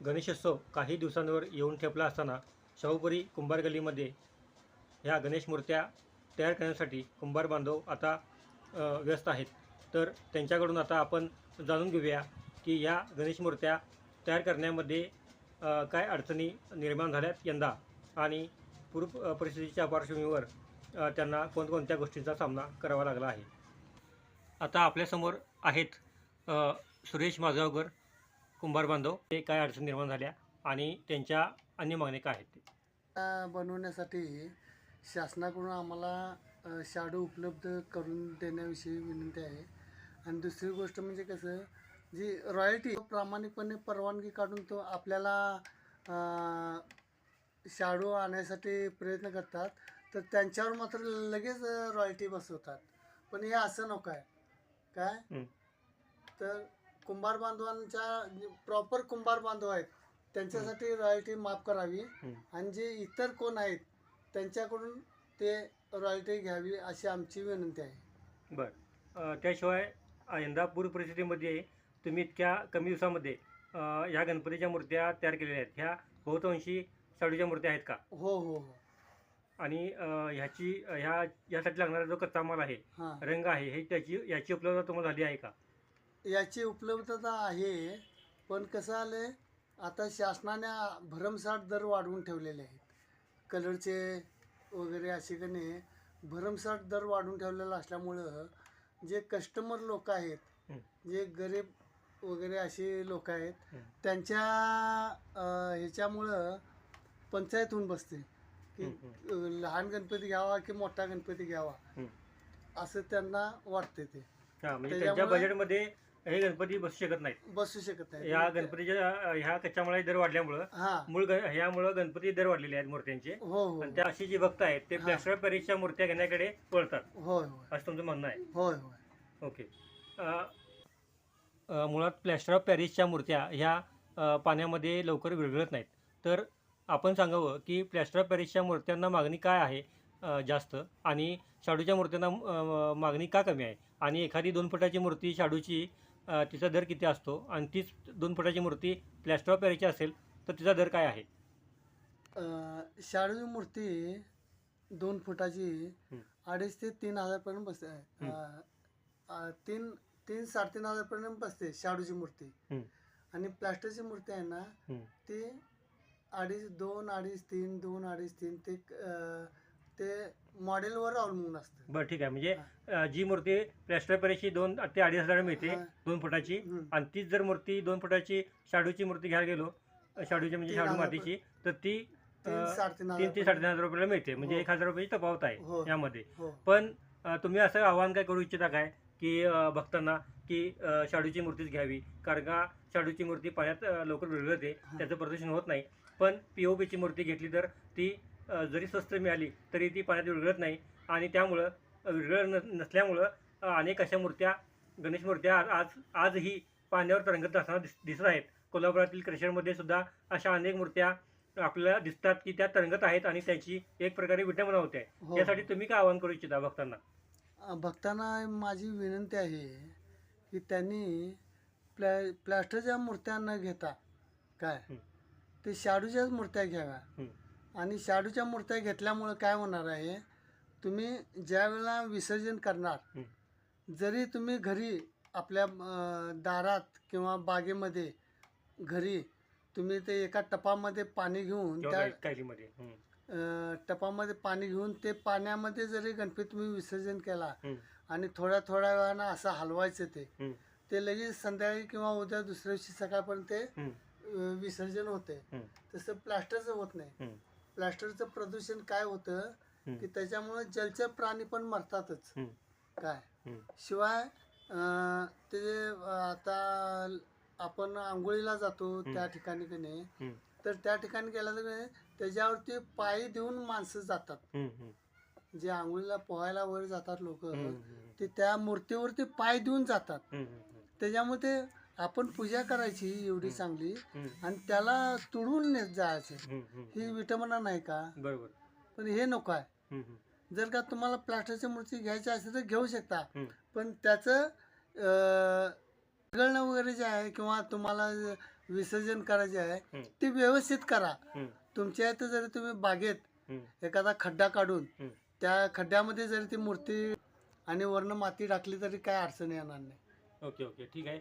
गणेशोत्सव काही दिवसांवर येऊन ठेपला असताना शाहूपुरी कुंभार गलीमध्ये ह्या गणेश मूर्त्या तयार करण्यासाठी कुंभार बांधव आता व्यस्त आहेत. तर त्यांच्याकडून आता आपण जाणून घेऊया की ह्या गणेश मूर्त्या तयार करण्यामध्ये काय अडचणी निर्माण झाल्यात यंदा आणि पूर्व परिस्थितीच्या पार्श्वभूमीवर त्यांना कोणकोणत्या गोष्टींचा सामना करावा लागला आहे. आता आपल्यासमोर आहेत सुरेश माजगावकर कुंभार बांधव ते काय अडचणी निर्माण झाल्या आणि त्यांच्या अन्य मागण्या काय आहेत? ते बनवण्यासाठी शासनाकडून आम्हाला शाडू उपलब्ध करून देण्याविषयी विनंती आहे. आणि दुसरी गोष्ट म्हणजे कसं जी रॉयल्टी प्रामाणिकपणे परवानगी काढून तो आपल्याला शाडू आणण्यासाठी प्रयत्न करतात तर त्यांच्यावर मात्र लगेच रॉयल्टी बसवतात. पण हे असं नको आहे. काय? हं. तर कुंभार बांधवांच्या प्रॉपर कुंभार बांधव आहेत त्यांच्यासाठी रॉयल्टी माफ करावी. आणि जे इतर कोण आहेत त्यांच्याकडून ते रॉयल्टी घ्यावी अशी आमची विनंती आहे. बरं. त्याशिवाय अ, यंदा पूर परिस्थितीमध्ये तुम्ही इतक्या कमी दिवसामध्ये ह्या गणपतीच्या मूर्त्या तयार केलेल्या आहेत. ह्या बहुतांशी शाडूच्या मूर्त्या आहेत का? हो हो हो. आणि ह्याची ह्या यासाठी लागणारा जो कच्चा माल आहे रंग आहे हे त्याची याची उपलब्धता तुम्हाला झाली आहे का? याची उपलब्धता आहे पण कसं आलं आता शासनाने भरमसाठ दर वाढवून ठेवलेले आहेत कलरचे वगैरे असे का नाही भरमसाठ दर वाढवून ठेवलेला असल्यामुळं जे कस्टमर लोक आहेत. जे गरीब वगैरे असे लोक आहेत. त्यांच्या ह्याच्यामुळं पंचायत होऊन बसते की लहान गणपती घ्यावा की मोठा गणपती घ्यावा. असं त्यांना वाटते ते बजेटमध्ये हे गणपती बसू शकत नाहीत. बसू शकत नाही या गणपतीच्या ह्या कच्च्या मालाचे दर वाढल्यामुळं हा. मूळ ग- ह्यामुळं गणपती दर वाढलेले आहेत मूर्त्यांचे. हो हो आणि त्या अशी जी भक्त आहेत ते हा. प्लॅस्टर पॅरिसच्या मूर्त्या घेण्याकडे होय होय. असं तुमचं म्हणणं आहे. होय होय. ओके. अ, अ, मुळात प्लॅस्टर ऑफ पॅरिसच्या मूर्त्या ह्या अ, पाण्यामध्ये लवकर विरघळत नाहीत. तर आपण सांगावं की प्लॅस्टर ऑफ पॅरिसच्या मूर्त्यांना मागणी काय आहे अ, जास्त? आणि शाडूच्या मूर्त्यांना अ, मागणी का कमी आहे? आणि एखादी दोन फुटाची मूर्ती शाडूची तिचा दर किती असतो आणि तीच दोन फुटाची मूर्ती प्लॅस्टर ऑफ पॅरिसची असेल तर तिचा दर काय आहे अं, शाडूची मूर्ती दोन फुटाची. अडीच ते तीन हजारपर्यंत बसते अं, तीन तीन साडेतीन हजारपर्यंत बसते शाडूची मूर्ती हं. आणि प्लास्टरची मूर्ती आहे ना हं. ती अडीच दोन अडीच तीन दोन अडीच तीन ते अं, ते मॉडेलवर अवलंबून असतं. बरं ठीक आहे. म्हणजे अ, जी मूर्ती प्लॅस्टर पॅरिसची दोन ते अडीच हजार मिळते हा. दोन फुटाची. आणि तीच जर मूर्ती दोन फुटाची शाडूची मूर्ती घ्यायला गेलो अ, शाडूची म्हणजे तीन शाडू हजार मातीची तर ती अ, तीन साडेतीन तीन ते हजार साडेतीन हजार रुपयाला मिळते. म्हणजे हो. एक हजार रुपयाची तफावत आहे हो. यामध्ये. हो. पण अ, तुम्ही असं आव्हान काय करू इच्छिता काय? की अ, भक्तांना की अ, शाडूची मूर्तीच घ्यावी. कारण का शाडूची मूर्ती पाण्यात अ, लवकर विरघळते. त्याचं प्रदूषण होत नाही. पण पी ओ मूर्ती घेतली तर ती जरी स्वस्त मिळाली तरी ती पाण्यात विरघळत नाही आणि त्यामुळं विरघळ न नसल्यामुळं अनेक अशा मूर्त्या गणेश मूर्त्या आज आज आजही पाण्यावर तरंगत असताना दिस दिसत आहेत कोल्हापुरातील क्रशरमध्ये सुद्धा अशा अनेक मूर्त्या आपल्याला दिसतात की त्या तरंगत आहेत आणि त्याची एक प्रकारे विटंबना होते. त्यासाठी तुम्ही काय आवाहन करू इच्छिता भक्तांना भक्तांना माझी विनंती आहे की त्यांनी प्लॅ प्लॅस्टरच्या मूर्त्या न घेता काय. ते शाडूच्याच मूर्त्या घ्याव्या. आणि शाडूच्या मूर्त्या घेतल्यामुळं काय होणार आहे तुम्ही ज्या वेळेला विसर्जन करणार. जरी तुम्ही घरी आपल्या दारात किंवा बागेमध्ये घरी तुम्ही ते एका टपामध्ये पाणी घेऊन त्या टपामध्ये पाणी घेऊन ते पाण्यामध्ये जरी गणपती तुम्ही विसर्जन केला. आणि थोड्या थोड्या वेळानं असं हलवायचं ते. ते लगेच संध्याकाळी किंवा उद्या दुसऱ्या दिवशी सकाळपर्यंत ते विसर्जन होते. तसं प्लास्टरचं होत नाही. प्लास्टरचं प्रदूषण काय होतं. की त्याच्यामुळे जलचर प्राणी पण मरतातच. काय. शिवाय ते आता आपण आंघोळीला जातो. त्या ठिकाणी की नाही. तर त्या ठिकाणी गेला तर त्याच्यावरती पायी देऊन माणसं जातात. जे आंघोळीला पोहायला वर जातात लोक. ते त्या मूर्तीवरती पाय देऊन जातात. त्याच्यामुळे ते आपण पूजा करायची एवढी चांगली. आणि त्याला तुडवून नेत जायचं हं. विटंबना नाही का बरोबर पण हे नको आहे. जर का तुम्हाला प्लास्टरची मूर्ती घ्यायची असेल तर घेऊ शकता. पण त्याचं गळणं वगैरे जे आहे किंवा तुम्हाला विसर्जन करायचे आहे. ते व्यवस्थित करा तुमच्या इथं जरी तुम्ही बागेत एखादा खड्डा काढून. त्या खड्ड्यामध्ये जरी ती मूर्ती आणि वर्ण माती टाकली तरी काय अडचण येणार नाही ओके ओके ठीक आहे